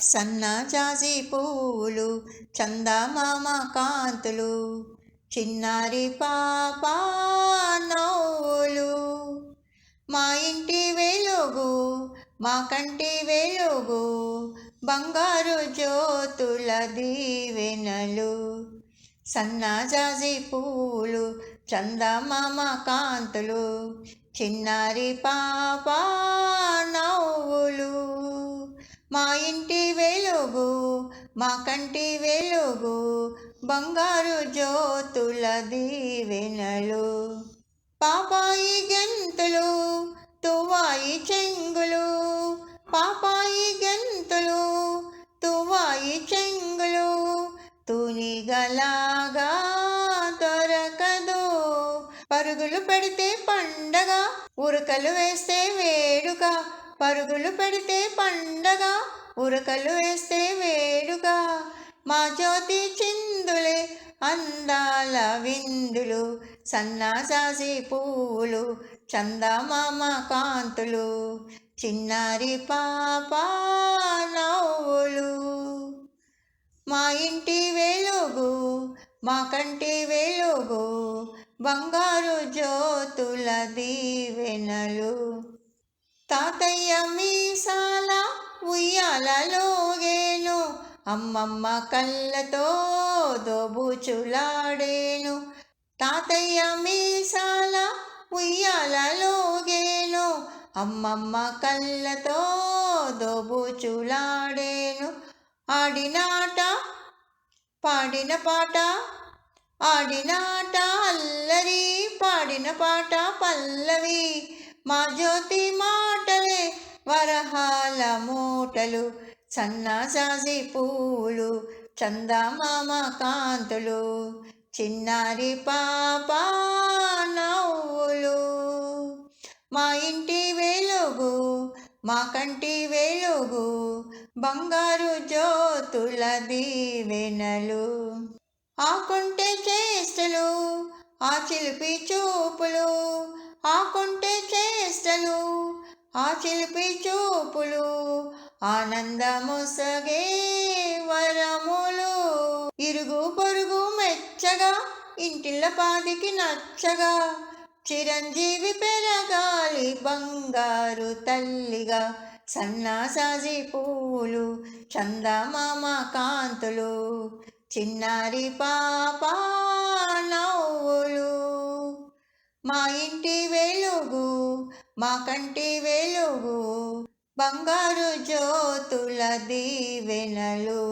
సన్నజాజి పూలు చందమామ కాంతులు చిన్నారి పాప నవ్వులు మా ఇంటి వెలుగు మా కంటి వెలుగు బంగారు జ్యోతుల దీవెనలు. సన్నజాజి పూలు చందమామ కాంతులు చిన్నారి పాప నవ్వులు మా ఇంటి మా కంటి వెలుగు బంగారు జ్యోతుల దీవెనలు. పాపాయి గంతులు తువాయి చెంగులు. పాపాయి గంతులు తువాయి చెంగులు. తునిగలాగా దొరకదు. పరుగులు పెడితే పండగ ఉరకలు వేస్తే వేడుక. పరుగులు పెడితే పండగ ఉరకలు వేస్తే వేడుగా. మా జ్యోతి చిందులే అందాల విందులు సన్నాసాసి పువ్వులు చందమామ కాంతులు చిన్నారి పాప నవ్వులు. మా ఇంటి వెలుగు మా కంటి వెలుగు బంగారు జ్యోతుల దీవెనలు. తాతయ్య మీసాల ఉయ్యాలలోగేను. అమ్మమ్మ కళ్ళతో దోబుచులాడేను. తాతయ్య మీసాల ఉయ్యాలలోగేను. అమ్మమ్మ కళ్ళతో దోబుచులాడేను. ఆడినాట పాడిన పాట ఆడినాట అల్లరి పాడిన పాట పల్లవి. మా జ్యోతి మాట వరహాల మూటలు సన్నాసాసి పూలు చందమామ కాంతులు చిన్నారి పాప నవ్వులు. మా ఇంటి వెలుగు మా కంటి వెలుగు బంగారు జ్యోతుల దీవెనలు. ఆకుంటే చేష్టలు ఆ చిలిపి చూపులు ఆకుంటే చేష్టలు ఆ చిలిపి చూపులు ఆనందముసగే వరములు. ఇరుగు పొరుగు మెచ్చగా ఇంటిల్ల పాదికి నచ్చగా. చిరంజీవి పెరగాలి బంగారు తల్లిగా. సన్నాసాజి పూలు చందమామ కాంతులు. చిన్నారి పాప నవ్వులు. మా ఇంటి వేలు మా కంటి వెలుగు బంగారు జ్యోతుల దీవెనలు.